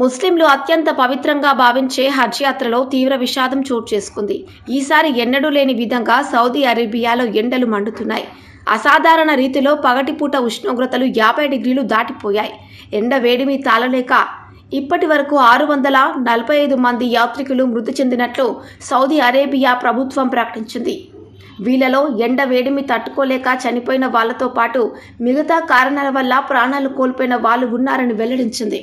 ముస్లింలు అత్యంత పవిత్రంగా భావించే హజ్ యాత్రలో తీవ్ర విషాదం చోటు చేసుకుంది. ఈసారి ఎన్నడూ లేని విధంగా సౌదీ అరేబియాలో ఎండలు మండుతున్నాయి. అసాధారణ రీతిలో పగటిపూట ఉష్ణోగ్రతలు యాభై డిగ్రీలు దాటిపోయాయి. ఎండ వేడిమి తాళలేక ఇప్పటి వరకు ఆరు వందల నలభై ఐదు మంది యాత్రికులు మృతి చెందినట్లు సౌదీ అరేబియా ప్రభుత్వం ప్రకటించింది. వీళ్ళలో ఎండ వేడిమి తట్టుకోలేక చనిపోయిన వాళ్ళతో పాటు మిగతా కారణాల వల్ల ప్రాణాలు కోల్పోయిన వాళ్ళు ఉన్నారని వెల్లడించింది.